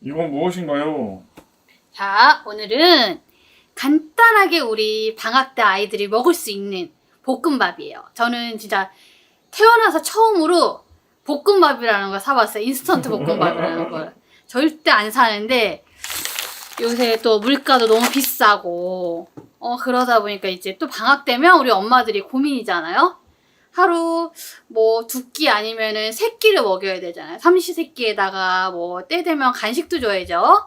이건 무엇인가요? 자, 오늘은 간단하게 우리 방학 때 아이들이 먹을 수 있는 볶음밥이에요. 저는 진짜 태어나서 처음으로 볶음밥이라는 걸 사봤어요. 인스턴트 볶음밥이라는 걸. 절대 안 사는데 요새 또 물가도 너무 비싸고 어 그러다 보니까 이제 또 방학 되면 우리 엄마들이 고민이잖아요. 하루 뭐 두 끼 아니면은 세 끼를 먹여야 되잖아요. 삼시세끼에다가 뭐 때 되면 간식도 줘야죠.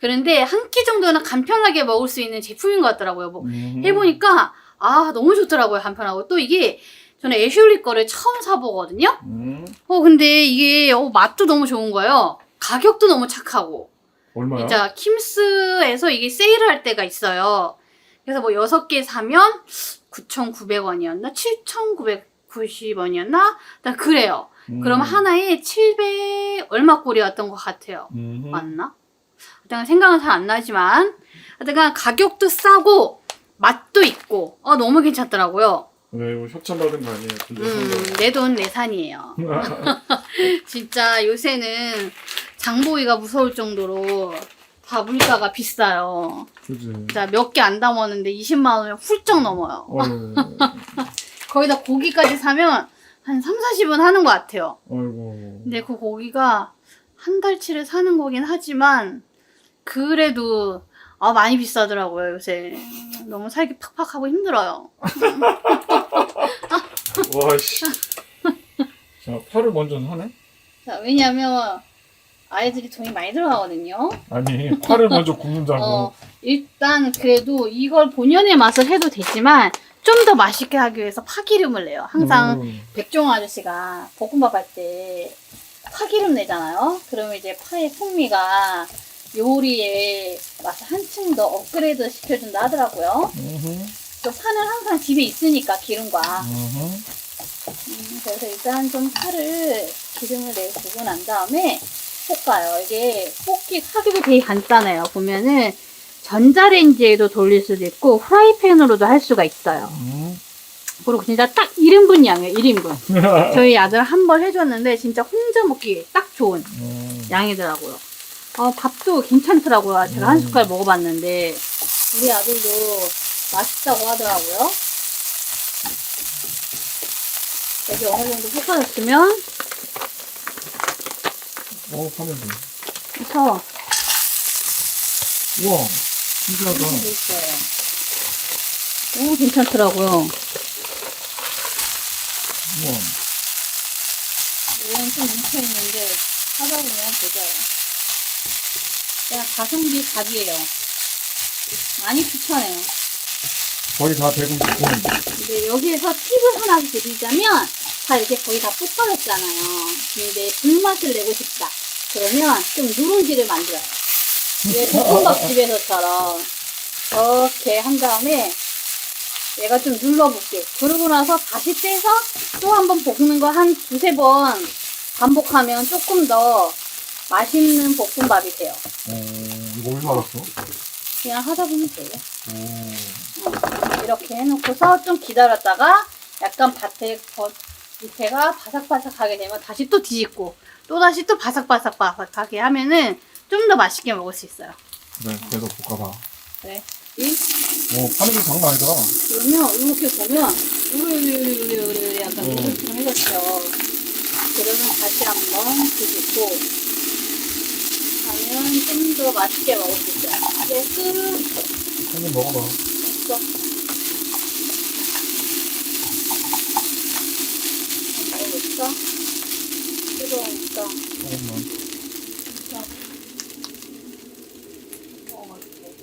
그런데 한 끼 정도는 간편하게 먹을 수 있는 제품인 것 같더라고요. 뭐 음. 해보니까 아 너무 좋더라고요 간편하고 또 이게 저는 애슐리 거를 처음 사보거든요. 음. 어 근데 이게 어, 맛도 너무 좋은 거예요. 가격도 너무 착하고 얼마야? 진짜 킴스에서 이게 세일할 때가 있어요. 그래서 뭐 여섯 개 사면 9,900원이었나 7,990원이었나 나 그래요. 음. 그럼 하나에 700 얼마 꼴이었던 것 같아요. 음. 맞나? 하여튼 생각은 잘 안 나지만 하여튼 가격도 싸고 맛도 있고 어 너무 괜찮더라고요. 네, 이거 협찬 받은 거 아니에요? 근데 음, 내 돈 내산이에요. 진짜 요새는 장보기가 무서울 정도로 다 물가가 비싸요. 그지. 진짜 몇 개 안 담았는데 20만 원이 훌쩍 넘어요. 어휴. 거기다 고기까지 사면 한 3, 40원 하는 것 같아요. 아이고. 근데 그 고기가 한 달치를 사는 거긴 하지만 그래도 아 많이 비싸더라고요 요새 너무 살기 팍팍하고 힘들어요 와 씨. 자, 팔을 먼저 하네? 자 왜냐면 아이들이 돈이 많이 들어가거든요 아니, 팔을 먼저 굽는다고. 어 일단 그래도 이걸 본연의 맛을 해도 되지만 좀 더 맛있게 하기 위해서 파기름을 내요 항상 음. 백종원 아저씨가 볶음밥 할 때 파기름 내잖아요. 그러면 이제 파의 풍미가 요리의 맛을 한층 더 업그레이드 시켜준다 하더라고요. 음흠. 또 파는 항상 집에 있으니까 기름과. 음흠. 음, 그래서 일단 좀 파를 기름을 내주고 난 다음에 볶아요. 이게 볶기 하기도 되게 간단해요. 보면은 전자레인지에도 돌릴 수도 있고 프라이팬으로도 할 수가 있어요. 음. 그리고 진짜 딱 1인분 양이에요. 1인분. 저희 아들 한 번 해줬는데 진짜 혼자 먹기 딱 좋은 음. 양이더라고요. 어, 밥도 괜찮더라고요. 제가 한 음. 숟갈 먹어봤는데 우리 아들도 맛있다고 하더라고요. 여기 어느 정도 볶아졌으면 어, 파면서. 그래서 우와, 신기하다. 너무 괜찮더라고요. 우와. 이건 좀 뭉쳐있는데 하다 보면 되져요. 그냥 가성비 갑이에요. 많이 추천해요. 거의 다 대금 좋고. 근데 여기에서 팁을 하나 드리자면 다 이렇게 거의 다 볶아졌잖아요. 근데 불맛을 내고 싶다. 그러면 좀 누룽지를 만들어요. 왜 볶음밥집에서처럼 이렇게 한 다음에 얘가 좀 눌러볼게. 그러고 나서 다시 떼서 또 한 번 볶는 거 한 두세 번 반복하면 조금 더 맛있는 볶음밥이 돼요. 어, 이거 어디서 알았어? 그냥 하다 보면 돼요. 오. 이렇게 해놓고서 좀 기다렸다가 약간 밭에 겉 밑에가 바삭바삭하게 되면 다시 또 뒤집고 또 다시 또 바삭바삭바삭하게 하면은 좀 더 맛있게 먹을 수 있어요. 그래, 계속 볶아봐. 네. 이- 오, 파는 게 장난 아니다. 그러면 이렇게 보면 우르르르르르 약간 음. 우르르해졌죠. 그러면 다시 한번 뒤집고 하면 좀 더 맛있게 먹을 수 있어요. 이제 끝. 한입 먹어봐. 됐어. 먹어볼까? 뜨거우니까. 조금만. 자. 먹어볼게.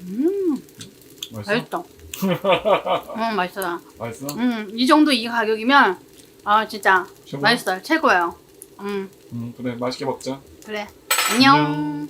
음, 맛있어? 음, 맛있어. 맛있어? 음, 이 정도 이 가격이면, 아, 진짜, 최고야? 맛있어요. 최고예요. 음, 음, 그래, 맛있게 먹자. 그래. 안녕. 안녕.